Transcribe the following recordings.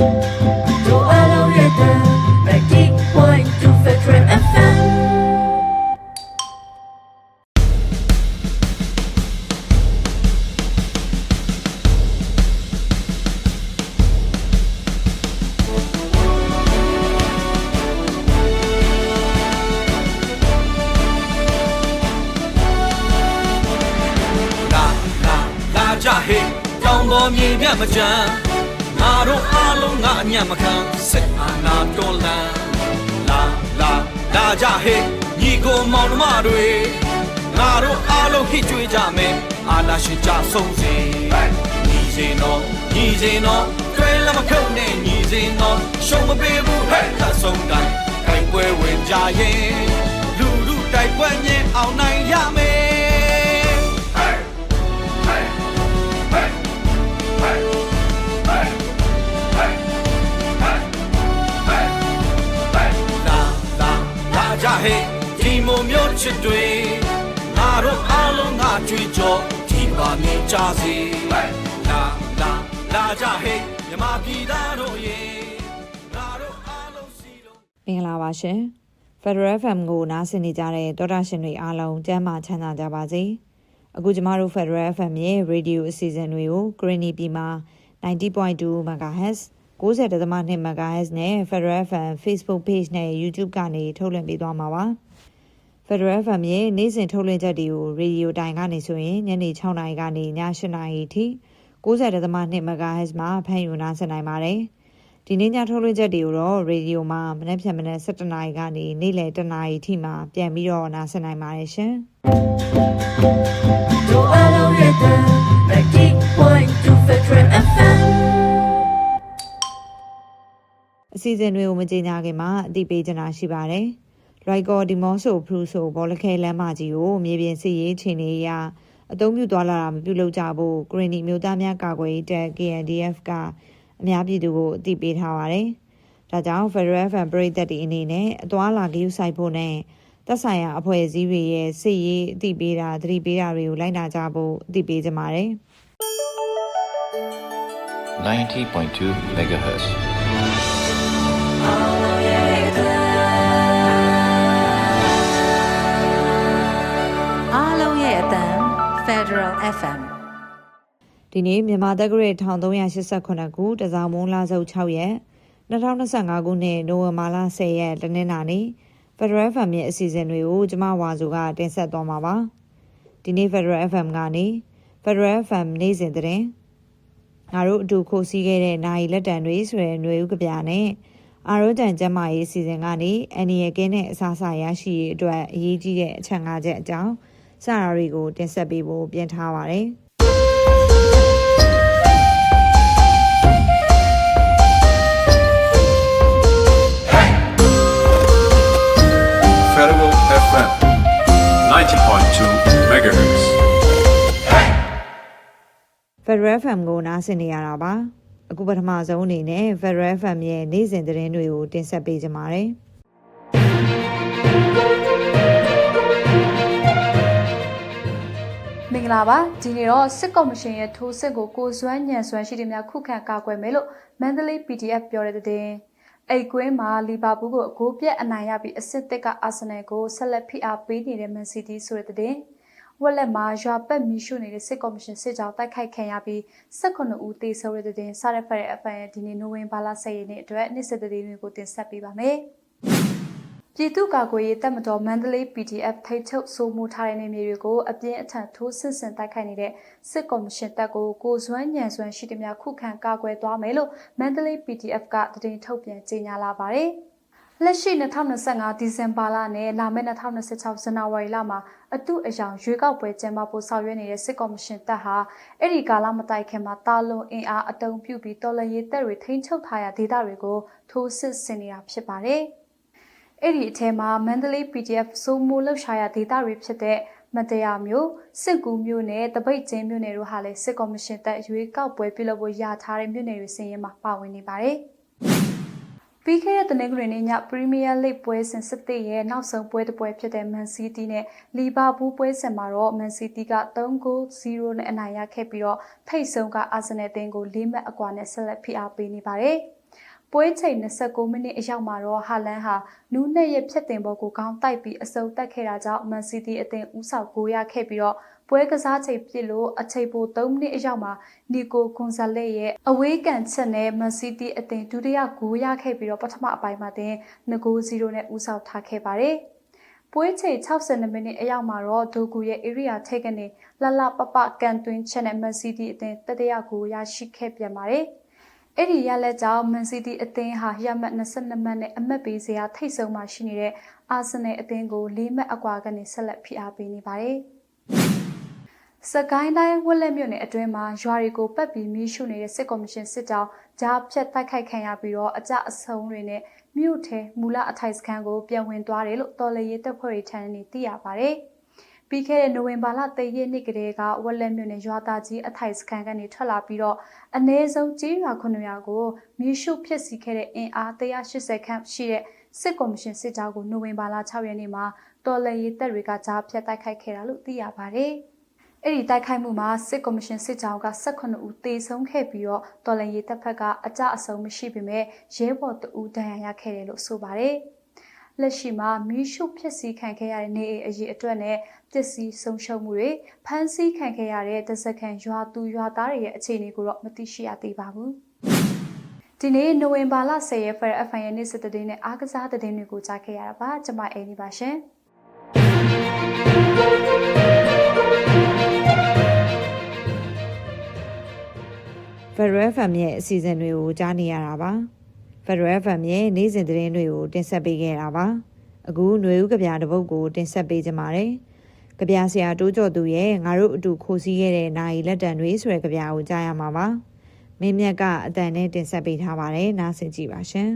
တို့အလုံး ငါတို့အားလုံးငါအညံ့မခံစစ်အာဏာတွန်းလှန်လာလာလာကြဟေးညီကိုမောင်နှမတွေငါတို့အားလုံးဟစ်ကြွေးကြမယ်အာဏာရှင်ကြဆုံးစေညီစေနော်ညီစေနော်တွဲလမခုတ်နဲ့ညီစေနော်ရှုံးမပေးဘူးဟဲ့သတ်ဆုံးတိုင်းတိုင်ပွဲဝင်ကြရင်လူလူတိုက်ပွဲညင်အောင်နိုင်ရမယ် ဟဲ့ဒီမုံမျိုးချစ်တွေငါတို့အားလုံးငါကြွေးကြောဒီပါနေကြစီလာလာလာကြဟဲ့မြမပြည်သားတို့ရေငါတို့အားလုံးစီလုံးမင်္ဂလာပါရှင် Federal FM ကိုနားဆင်နေကြတဲ့တောတာရှင်တွေအားလုံးကျမ်းမာချမ်းသာကြပါစေအခုကျမတို့ Federal FM ရဲ့ radio အစီအစဉ်တွေကို Greeny ပြည်မှာ90.2 MHz 90.2 MHz နဲ့ Federal FM Facebook Page နဲ့ YouTube ကနေထုတ်လွှင့်ပေးသွားမှာပါ Federal FM ရဲ့နေ့စဉ်ထုတ်လွှင့်ချက်တွေကို radio တိုင်ကနေဆိုရင်ညနေ6နာရီကနေည8နာရီထိ90.2 MHz မှာဖမ်းယူနားဆင်နိုင်ပါတယ်ဒီနေ့ညထုတ်လွှင့်ချက်တွေကိုတော့ရေဒီယိုမှာမနေ့ဖြန်မနေ့7နာရီကနေနေ့လယ်1နာရီထိမှပြန်ပြီးတော့နားဆင်နိုင်ပါတယ်ရှင်တို့အလုံးရဲ့တန်90.2 Federal FM အစီအစဉ်တွေကိုမကြေညာခင်မှာအသိပေးချင်တာရှိပါတယ်။ရိုက်ကော်ဒီမော့ဆိုဖရူဆိုဘောလခဲလမ်းမကြီးကိုမြေပြင်စစ်ရေးခြေနေရအသုံးပြုသွားလာတာမပြုလုပ်ကြဖို့ဂရင်းနီမျိုးသားများကာကွယ်ရေးတပ် KNDF ကအများပြည်သူကိုအသိပေးထားပါတယ်။ဒါကြောင့် Federal Fan ပြည်သက်တွေအနေနဲ့အသွာလာဂရုစိုက်ဖို့နဲ့သက်ဆိုင်ရာအဖွဲ့အစည်းတွေရဲ့စစ်ရေးအသိပေးတာသတိပေးတာတွေကိုလိုက်နာကြဖို့အသိပေးကြပါတယ်။90.2 megahertz. ဒီနေ့မြန်မာတက္ကရာ1389ခုတစောင်းမုံလာစုပ်6ရက်2025ခုနှစ်နိုဝင်ဘာလ10ရက်တနင်္လာနေ့ Federal FM ရဲ့အစီအစဉ်တွေကိုကျမဝါစုကတင်ဆက်သွားမှာပါဒီနေ့ Federal FM ကနေ Federal FM နေ့စဉ်သတင်းငါတို့အတူခိုးစီးခဲ့တဲ့နိုင်လက်တံတွေဆိုတဲ့ຫນွေဥကပြနဲ့အာရိုးတန်ကျမ်းမာရေးအစီအစဉ်ကနေအန်နီရကင်းနဲ့အစားအစာရရှိရေးအတွက်အရေးကြီးတဲ့အချက်၅ချက်အကြောင်းစတာတွေကိုတင်ဆက်ပေးဖို့ပြင်ထားပါတယ် 90.2 megahertz. Federal FM ကိုနားဆင်နေရတာပါအခုပထမဆုံးအနေနဲ့ Federal FM ရဲ့နေ့စဉ်သတင်းတွေကိုတင်ဆက်ပေးကြပါမယ်မင်္ဂလာပါဒီနေ့တော့စစ်ကော်မရှင်ရဲ့ထိုးစစ်ကိုကိုစွမ်းညံစွမ်းရှိတဲ့များခုခံကာကွယ်မယ်လို့မန္တလေး PDF ပြောတဲ့တဲ့ အိတ်ကွင်းမှာလီဗာပူးကိုအကိုပြက်အနိုင်ရပြီးအစ်စ်သစ်ကအာဆင်နယ်ကိုဆက်လက်ဖိအားပေးနေတဲ့မန်စီးတီးဆိုတဲ့တဲ့ဝက်လက်မှာရွာပက်မီရှုနေတဲ့စစ်ကော်မရှင်စစ်ကြောင်းတိုက်ခိုက်ခံရပြီး18ဦးသေဆုံးတဲ့တဲ့စားရဖက်ရဲ့အဖန်ရဲ့ဒီနေ့နိုဝင်ဘာလ10ရက်နေ့အတွက်နေ့စစ်တဲ့တွေကိုတင်ဆက်ပေးပါမယ် ပြည်သူ့ကာကွယ်ရေးတပ်မတော်မန္တလေး PDF ထိတ်ချုပ်စိုးမိုးထားတဲ့နေမြေတွေကိုအပြင်းအထန်ထိုးစစ်ဆင်တိုက်ခိုက်နေတဲ့စစ်ကော်မရှင်တပ်ကိုကိုစွမ်းညံစွမ်းရှိတဲ့များခုခံကာကွယ်သွားမယ်လို့မန္တလေး PDF ကတည်ထုတ်ပြန်ကြေညာလာပါတယ်။လက်ရှိ2025ဒီဇင်ဘာလနဲ့လာမယ့်2026ဇန်နဝါရီလမှာအတုအယောင်ရွေးကောက်ပွဲကျင်းပဖို့ဆောင်ရွက်နေတဲ့စစ်ကော်မရှင်တပ်ဟာအဲ့ဒီကာလမတိုင်ခင်မှာတာလွန်အင်အားအတုံပြုပြီးတော်လရေးတပ်တွေထိန်းချုပ်ထားရာဒေသတွေကိုထိုးစစ်ဆင်နေတာဖြစ်ပါတယ်။ အဲ့ဒီအထဲမှာမန္တလေး PDF စိုးမိုးလှုပ်ရှားရာဒေသတွေဖြစ်တဲ့မတရားမျိုးစစ်ကူမျိုးနဲ့တပိတ်ကျင်းမျိုးနယ်တို့ဟာလည်းစစ်ကော်မရှင်တပ်ရွေးကောက်ပွဲပြုလုပ်ဖို့ရထားတဲ့မြို့နယ်တွေစည်ရင်မှာပါဝင်နေပါတယ်။ပြီးခဲ့တဲ့တနင်္ဂနွေနေ့ညပရီးမီးယားလိဂ်ပွဲစဉ်စစ်သေးရဲ့နောက်ဆုံးပွဲတစ်ပွဲဖြစ်တဲ့မန်စီးတီးနဲ့လီဗာပူးပွဲစဉ်မှာတော့မန်စီးတီးက3-0နဲ့အနိုင်ရခဲ့ပြီးတော့ထိတ်ဆုံးကအာဆင်နယ်တင်းကို၄မှတ်အကွာနဲ့ဆက်လက်ဖိအားပေးနေပါတယ်။ ပွဲချိန်29မိနစ်အရောက်မှာတော့ဟာလန်ဟာနူးနဲ့ရဲ့ဖြတ်တင်ဘောကိုခေါင်းတိုက်ပြီးအစုံတက်ခဲ့တာကြောင့်မန်စီးတီးအသင်းဦးဆောင်ဂိုးရခဲ့ပြီးတော့ပွဲကစားချိန်ပြည့်လို့အချိန်ပို3မိနစ်အရောက်မှာနီကိုကွန်ဆာလက်ရဲ့အဝေးကန်ချက်နဲ့မန်စီးတီးအသင်းဒုတိယဂိုးရခဲ့ပြီးတော့ပထမအပိုင်းမှာတင်2-0နဲ့ဦးဆောင်ထားခဲ့ပါတယ်။ပွဲချိန်62မိနစ်အရောက်မှာတော့ဒိုကူရဲ့ area ထိတ်ကနေလလပပကန်တွင်းချက်နဲ့မန်စီးတီးအသင်းတတိယဂိုးရရှိခဲ့ပြန်ပါတယ်။ အဲ့ဒီရလက်ကြောင့်မန်စီးတီးအသင်းဟာရမှတ်22မှတ်နဲ့အမှတ်ပေးစရာထိတ်ဆုံးမှရှိနေတဲ့အာဆင်နယ်အသင်းကို၄မှတ်အကွာကနေဆက်လက်ဖိအားပေးနေပါတယ်။စကိုင်းတိုင်းဝက်လက်မြို့နယ်အတွင်းမှာရွာတွေကိုပတ်ပြီးမီးရှို့နေတဲ့စစ်ကော်မရှင်စစ်ကြောင်းကြားဖြတ်တိုက်ခိုက်ခံရပြီးတော့အကြအဆုံးတွေနဲ့မြို့ထဲမူလအထိုက်စခန်းကိုပြန်ဝင်သွားတယ်လို့တော်လရေးတပ်ဖွဲ့တွေထံကနေသိရပါဗျ။ ပြီးခဲ့တဲ့နိုဝင်ဘာလ3ရက်နေ့ကတည်းကဝက်လက်မြို့နယ်ရွာသားကြီးအထိုက်စခန်းကနေထွက်လာပြီးတော့အ ਨੇ ဆုံးကြီးရွာ900ကိုမီးရှို့ဖျက်ဆီးခဲ့တဲ့အင်အား180ခန့်ရှိတဲ့စစ်ကော်မရှင်စစ်ကြောင်းကိုနိုဝင်ဘာလ6ရက်နေ့မှာတော်လရေးတပ်တွေကကြားဖြတ်တိုက်ခိုက်ခဲ့တာလို့သိရပါဗျ။အဲ့ဒီတိုက်ခိုက်မှုမှာစစ်ကော်မရှင်စစ်ကြောင်းက18ဦးသေဆုံးခဲ့ပြီးတော့တော်လန်ရေးတပ်ဖက်ကအကြအဆုံးမရှိပေမဲ့ရဲဘော်တဦးဒဏ်ရာရခဲ့တယ်လို့ဆိုပါတယ်။ လက်ရှိမှာမီးရှို့ဖြစ်စီခံခဲ့ရတဲ့နေအိမ်အရေးအတွက်နဲ့ပစ္စည်းဆုံးရှုံးမှုတွေဖမ်းဆီးခံခဲ့ရတဲ့တစကန်ရွာသူရွာသားတွေရဲ့အခြေအနေကိုတော့မသိရှိရသေးပါဘူး။ဒီနေ့နိုဝင်ဘာလ10ရက် Fair FM ရဲ့နေ့စစ်တဲ့နဲ့အားကစားတဲ့တွေကိုကြားခဲ့ရတာပါကျွန်မအိမ်နေပါရှင်။ Federal FM ရဲ့အစီအစဉ်တွေကိုကြားနေရတာပါ Federal FM ရဲ့နေ့စဉ်သတင်းတွေကိုတင်ဆက်ပေးခဲ့တာပါအခုຫນွေဦးကဗျာတစ်ပုဒ်ကိုတင်ဆက်ပေးကြပါမယ်ကဗျာဆရာတိုးကျော်သူရဲ့ငါတို့အတူခိုးစီးခဲ့တဲ့နိုင်လက်တံတွေဆိုတဲ့ကဗျာကိုကြားရမှာပါမင်းမြတ်ကအတန်နဲ့တင်ဆက်ပေးထားပါတယ်နားဆင်ကြည့်ပါရှင်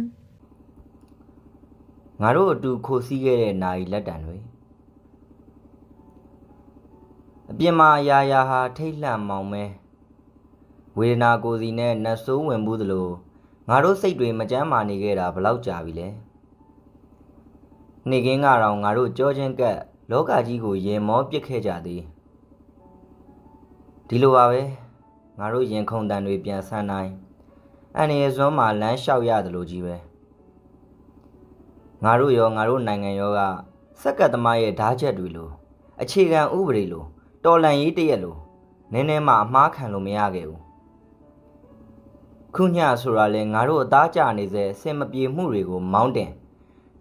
ငါတို့အတူခိုစီးခဲ့တဲ့နိုင်လက်တံတွေအပြင်မှာအရာရာဟာထိတ်လန့်မောင်မဲဝေဒနာကိုယ်စီနဲ့နှဆိုးဝင်မှုသလို ငါတို့စိတ်တွေမကြမ်းမာနေခဲ့တာဘလောက်ကြာပြီလဲနေကင်းကတော့ငါတို့ကြောချင်းကပ်လောကကြီးကိုရင်မောပစ်ခဲ့ကြသည်ဒီလိုပါပဲငါတို့ရင်ခုန်တန်တွေပြန်ဆန်းနိုင်အန်ရယ်စွမ်းမှာလမ်းလျှောက်ရတယ်လို့ကြီးပဲငါတို့ရောငါတို့နိုင်ငံရောကစက်ကတ်သမားရဲ့ဓာတ်ချက်တွေလိုအခြေခံဥပဒေလိုတော်လန်ရေးတရက်လိုနည်းနည်းမှအမှားခံလို့မရခဲ့ဘူး ခုညဆိုတာလဲငါတို့အသားကျနေစေအစင်မပြေမှုတွေကိုမောင်းတင်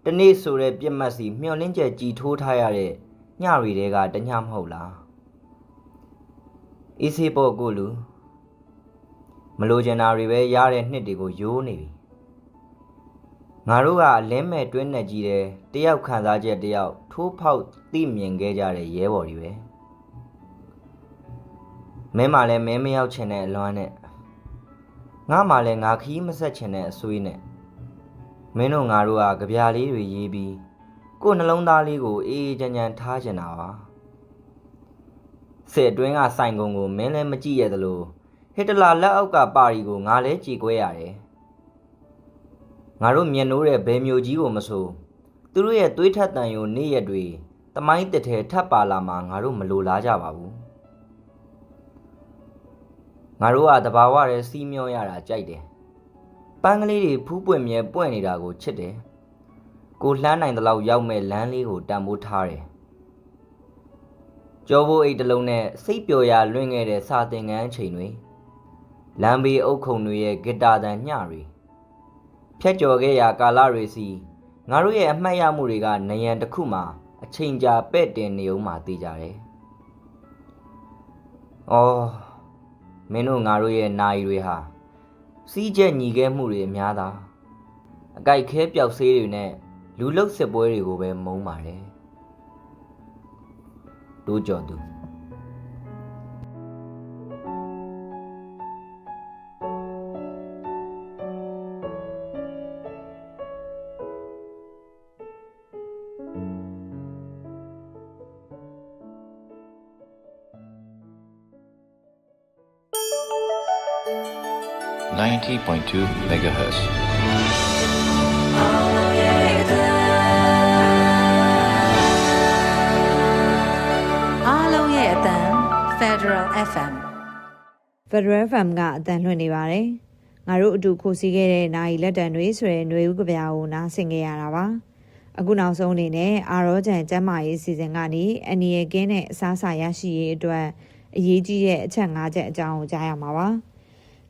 တနေ့ဆိုတဲ့ပြက်မှတ်စီမျောလင်းချက်ကြည်ထိုးထားရတဲ့ညတွေတဲကတညမဟုတ်လားအေးစေးပေါ့ကိုလူမလိုချင်တာတွေပဲရတဲ့နှစ်တွေကိုယိုးနေပြီငါတို့ကအလင်းမဲ့တွင်းနဲ့ကြီးတယ်တယောက်ခံစားချက်တယောက်ထိုးဖောက်သိမြင်ခဲ့ကြတဲ့ရဲဘော်တွေပဲမင်းမှလည်းမင်းမရောက်ချင်တဲ့အလွမ်းနဲ့ ငါမှလည်းငါခီးမဆက်ချင်တဲ့အဆွေးနဲ့မင်းတို့ငါတို့ကကြပြားလေးတွေရေးပြီးကိုယ်နှလုံးသားလေးကိုအေးအေးချမ်းချမ်းထားချင်တာပါစစ်အတွင်းကစိုင်ကုံကိုမင်းလည်းမကြည့်ရသလိုဟစ်တလာလက်အောက်ကပါရီကိုငါလည်းကြည်ကွဲရတယ်ငါတို့မျက်နှိုးတဲ့ဘဲမျိုးကြီးကိုမဆိုသူတို့ရဲ့သွေးထက်တန်ယိုနေ့ရက်တွေတမိုင်းတစ်ထဲထပ်ပါလာမှာငါတို့မလိုလားကြပါဘူး ငါတို့ကတဘာဝရဲစီးမျောရတာကြိုက်တယ်ပန်းကလေးတွေဖူးပွင့်မြဲပွင့်နေတာကိုချစ်တယ်ကိုလှမ်းနိုင်တဲ့လောက်ရောက်မဲ့လမ်းလေးကိုတန်ဖိုးထားတယ်ကြောဘိုးအိတ်တစ်လုံးနဲ့စိတ်ပျော်ရာလွင့်ခဲ့တဲ့စာသင်ခန်းအချိန်တွေလမ်းဘေးအုပ်ခုံတွေရဲ့ဂီတာတန်ညတွေဖြတ်ကျော်ခဲ့ရာကာလတွေစီငါတို့ရဲ့အမှတ်ရမှုတွေကနယံတစ်ခုမှာအချိန်ကြာပဲ့တင်နေအောင်မှသိကြတယ်။အော် မင်းတို့ငါတို့ရဲ့နာရီတွေဟာစီးချက်ညီခဲ့မှုတွေအများသာအကြိုက်ခဲပျောက်ဆေးတွေနဲ့လူလုတ်စစ်ပွဲတွေကိုပဲမုန်းပါတယ်။တိုးကြော်သူ 105.2 MHz. တန် Federal FM Federal FM ကအတန်လွှင့်နေပါတယ်။ငါတို့အတူခိုစီခဲ့တဲ့နိုင်လက်တံတွေဆိုရဲຫນွေဥကဗျာကိုနားဆင်ခဲ့ရတာပါ။အခုနောက်ဆုံးအနေနဲ့အာရောဂျန်ကျမ်းမာရေးစီစဉ်ကနေအနီရကင်းနဲ့အစားအစာရရှိရေးအတွက်အရေးကြီးတဲ့အချက်၅ချက်အကြောင်းကိုကြားရမှာပါ။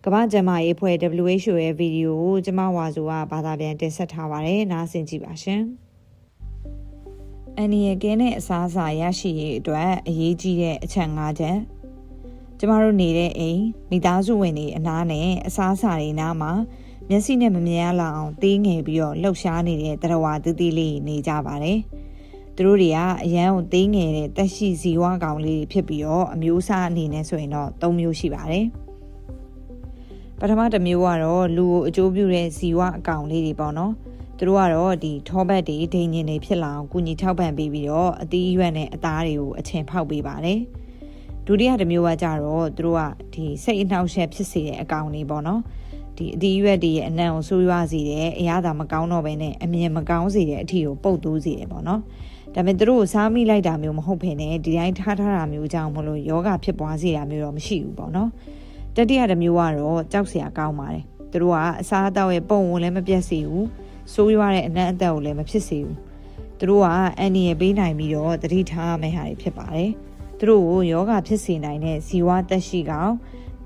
ကမ္ဘာ့ကျန်းမာရေးအဖွဲ့ WHO ရဲ့ဗီဒီယိုကိုကျမဝါစုကဘာသာပြန်တင်ဆက်ထားပါတယ်။နားဆင်ကြည့်ပါရှင်။အနီရကင်းတဲ့အစားအစာရရှိရေးအတွက်အရေးကြီးတဲ့အချက်၅ချက်ကျမတို့နေတဲ့အိမ်မိသားစုဝင်တွေအနားနဲ့အစားအစာတွေနားမှာမျက်စိနဲ့မမြင်ရလောက်အောင်သေးငယ်ပြီးတော့လှုပ်ရှားနေတဲ့တရဝါတူးတီးလေးနေကြပါတယ်။သူတို့တွေကအရန်ကိုသေးငယ်တဲ့တက်ရှိဇီဝကောင်လေးတွေဖြစ်ပြီးတော့အမျိုးအစားအနေနဲ့ဆိုရင်တော့၃မျိုးရှိပါတယ်။ ပထမတစ်မျိုးကတော့လူကိုအကျိုးပြုတဲ့ဇီဝအကောင်လေးတွေပေါ့နော်။သူတို့ကတော့ဒီထောဘက်တွေဒိန်ညင်တွေဖြစ်လာအောင်ကုညီထောက်ပံ့ပေးပြီးတော့အသီးရွက်နဲ့အသားတွေကိုအချင်ဖောက်ပေးပါတယ်။ဒုတိယတစ်မျိုးကကြတော့သူတို့ကဒီစိတ်အနှောက်အယှက်ဖြစ်စေတဲ့အကောင်လေးပေါ့နော်ဒီအဒီရွက်တွေရဲ့အနံ့ကိုဆိုးရွားစေတယ်အရသာမကောင်းတော့ဘဲနဲ့အမြင်မကောင်းစေတဲ့အထီကိုပုတ်သွူးစေတယ်ပေါ့နော်ဒါပေမဲ့သူတို့ကိုစားမိလိုက်တာမျိုးမဟုတ်ဘဲနဲ့ဒီတိုင်းထားထားတာမျိုးကြောင့်မလို့ယောဂဖြစ်ပွားစေတာမျိုးတော့မရှိဘူးပေါ့နော် တတိယတစ်မျိုးကတော့ကြောက်စရာကောင်းပါတယ်သူတို့ကအစားအသောက်ရဲ့ပုံဝင်လည်းမပြတ်စေဘူးဆိုးရွားတဲ့အနံ့အသက်ကိုလည်းမဖြစ်စေဘူးသူတို့ကအန်ဒီရဲ့ပေးနိုင်ပြီးတော့တတိထားရမယ့်ဟာတွေဖြစ်ပါတယ်သူတို့ကိုယောဂဖြစ်စေနိုင်တဲ့ဇီဝတက်ရှိကောင်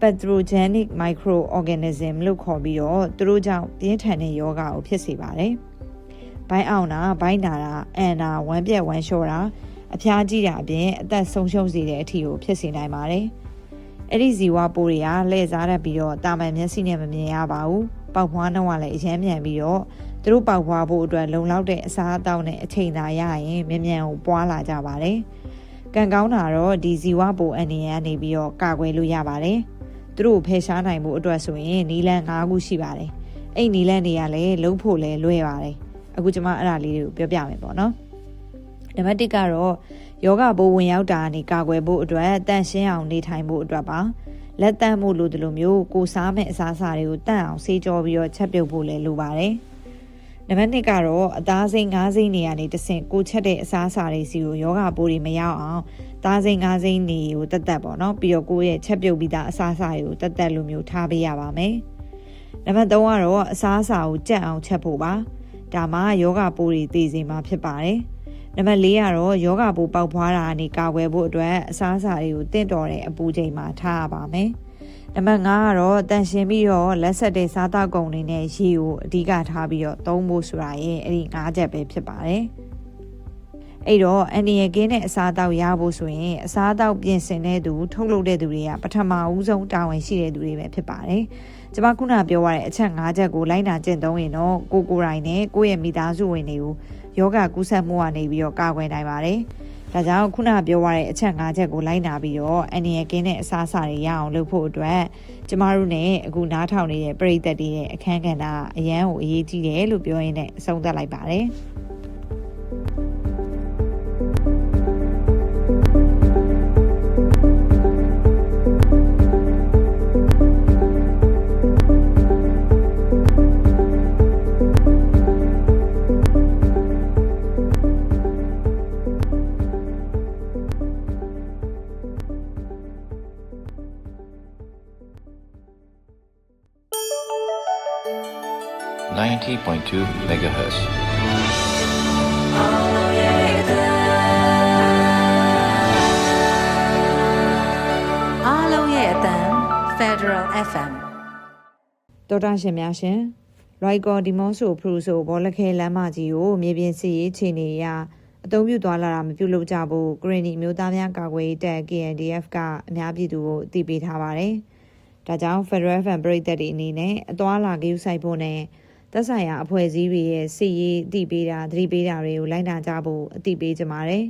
pathogenic microorganism လို့ခေါ်ပြီးတော့သူတို့ကြောင့်ပြင်းထန်တဲ့ယောဂကိုဖြစ်စေပါတယ်။ဘိုင်းအောင်တာဘိုင်းနာတာအန်နာဝမ်းပြက်ဝမ်းလျှောတာအဖျားကြီးတာအပြင်အသက်ဆုံးရှုံးစေတဲ့အထီကိုဖြစ်စေနိုင်ပါတယ်။ အဲ့ဒီဇီဝပိုးတွေကလှည့်စားတတ်ပြီးတော့တာမန်မျက်စိနဲ့မမြင်ရပါဘူး။ပေါက်ဖွားနှုန်းကလည်းအရမ်းမြန်ပြီးတော့သူတို့ပေါက်ဖွားဖို့အတွက်လုံလောက်တဲ့အစားအသောက်နဲ့အချိန်သာရရင်မြန်မြန်ကိုပွားလာကြပါတယ်။ကံကောင်းတာတော့ဒီဇီဝပိုးအနေနဲ့ကနေပြီးတော့ကာကွယ်လို့ရပါတယ်။သူတို့ဖယ်ရှားနိုင်မှုအတွက်ဆိုရင်နီလန်၅ခုရှိပါတယ်။အဲ့နီလန်တွေကလည်းလုံးဖို့လည်းလွယ်ပါတယ်။အခုကျွန်မအဲ့ဒါလေးတွေကိုပြောပြမယ်ပေါ့နော်။ နံပါတ်1ကတော့ယောဂဘိုးဝင်ရောက်တာကနေကာကွယ်ဖို့အတွက်တန့်ရှင်းအောင်နေထိုင်ဖို့အတွက်ပါ။လက်တန့်မှုလိုဒီလိုမျိုးကိုစားမဲ့အစားအစာတွေကိုတန့်အောင်ဆေးကြောပြီးတော့ချက်ပြုတ်ဖို့လည်းလိုပါတယ်။နံပါတ်2ကတော့အသားစိမ်း၅စိမ်းနေရာနေတဆင့်ကိုချက်တဲ့အစားအစာတွေစီကိုယောဂပိုးတွေမရောက်အောင်သားစိမ်း၅စိမ်းနေကိုတက်တက်ပေါ့နော်ပြီးတော့ကိုယ့်ရဲ့ချက်ပြုတ်ပြီးသားအစားအစာတွေကိုတက်တက်လိုမျိုးထားပေးရပါမယ်နံပါတ်3ကတော့အစားအစာကိုကြက်အောင်ချက်ဖို့ပါဒါမှယောဂပိုးတွေတည်စေမှာဖြစ်ပါတယ် နံပါတ်4ကတော့ယောဂပိုးပေါက်ဖွားတာကနေကာကွယ်ဖို့အတွက်အစားအစာတွေကိုတင့်တော်တဲ့အပူချိန်မှာထားရပါမယ်နံပါတ်5ကတော့တန်ရှင်ပြီးတော့လက်ဆက်တဲ့စားတောက်ကုန်တွေနဲ့ရေကိုအဓိကထားပြီးတော့သုံးဖို့ဆိုတာရဲ့အဲ့ဒီ5ချက်ပဲဖြစ်ပါတယ်။ အဲ့တော့အန်ဒီယကင်းတဲ့အစားအသောက်ရဖို့ဆိုရင်အစားအသောက်ပြင်ဆင်တဲ့သူထုတ်လုပ်တဲ့သူတွေကပထမဦးဆုံးတာဝန်ရှိတဲ့သူတွေပဲဖြစ်ပါတယ်။ကျွန်မခုနပြောရတဲ့အချက်၅ချက်ကိုလိုက်နာကျင့်သုံးရင်တော့ကိုကိုယ်တိုင်နဲ့ကိုယ့်ရဲ့မိသားစုဝင်တွေကိုယောဂကူးစက်မှုကနေပြီးတော့ကာကွယ်နိုင်ပါတယ်။ဒါကြောင့်ခုနပြောရတဲ့အချက်၅ချက်ကိုလိုက်နာပြီးတော့အန်ဒီယကင်းတဲ့အစားအစာတွေရအောင်လုပ်ဖို့အတွက်ကျမတို့ ਨੇ အခုနားထောင်နေတဲ့ပြည်သက်တွေရဲ့အခန်းကဏ္ဍအရန်ကိုအရေးကြီးတယ်လို့ပြောရင်းနဲ့အဆုံးသတ်လိုက်ပါတယ်။ ရဲ့အတန် Federal FM တော်တာရှင်များရှင်ရိုက်ကော်ဒီမွန်ဆိုဖရူဆိုဘောလခဲလမ်းမကြီးကိုမြေပြင်စီရေးခြေနေရအသုံးပြုသွားလာတာမပြုလုပ်ကြဘူးဂရနီမျိုးသားများကာကွယ်ရေးတပ် KNDF ကအများပြည်သူကိုအသိပေးထားပါတယ်။ဒါကြောင့် Federal Fan ပြည်သက်တွေအနေနဲ့အသွားလာကြိုးဆိုင်ဖို့နဲ့သက်ဆိုင်ရာအဖွဲ့အစည်းတွေရဲ့စီရေးအသိပေးတာသတိပေးတာတွေကိုလိုက်နာကြဖို့အသိပေးကြပါတယ်။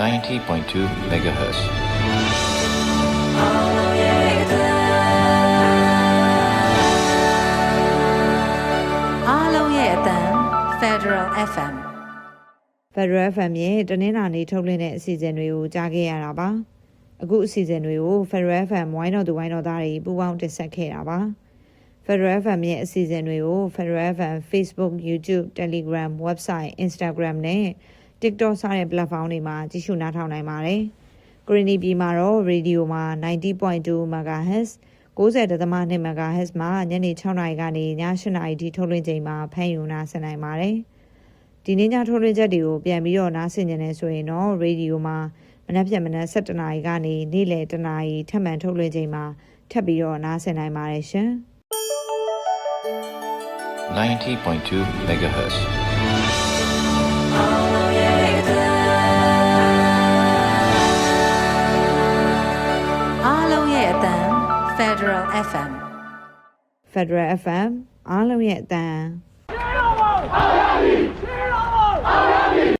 90.2 megahertz. ။ FM Federal FM ရဲ့တနင်္လာနေ့ထုတ်လွှင့်တဲ့အစီအစဉ်တွေကိုကြားခဲ့ရတာပါ။အခုအစီအစဉ်တွေကို Federal FM ဝိုင်းတော်သူဝိုင်းတော်သားတွေပူးပေါင်းတင်ဆက်ခဲ့တာပါ။ Federal FM ရဲ့အစီအစဉ်တွေကို Federal FM Facebook, YouTube, Telegram, Website, Instagram နဲ့ TikTok စတဲ့ platform တွေမှာကြည့်ရှုနားထောင်နိုင်ပါတယ်။ကရီနီပြည်မှာတော့ရေဒီယိုမှာ90.2 MHz 90.2 MHz မှာညနေ6နာရီကနေည8နာရီထိထုတ်လွှင့်ချိန်မှာဖမ်းယူနာဆင်နိုင်ပါတယ်။ ဒီနေ့ညထုတ်လွှင့်ချက်တွေကိုပြန်ပြီးတော့နားဆင်ကြနေဆိုရင်တော့ရေဒီယိုမှာမနက်ဖြန်မနက်7နာရီကနေနေ့လယ်1နာရီထပ်မံထုတ်လွှင့်ချိန်မှာထပ်ပြီးတော့နားဆင်နိုင်ပါတယ်ရှင်။90.2 megahertz. အားလုံးရဲ့အတန် Federal FM Federal FM အားလုံးရဲ့အတန်း Cheer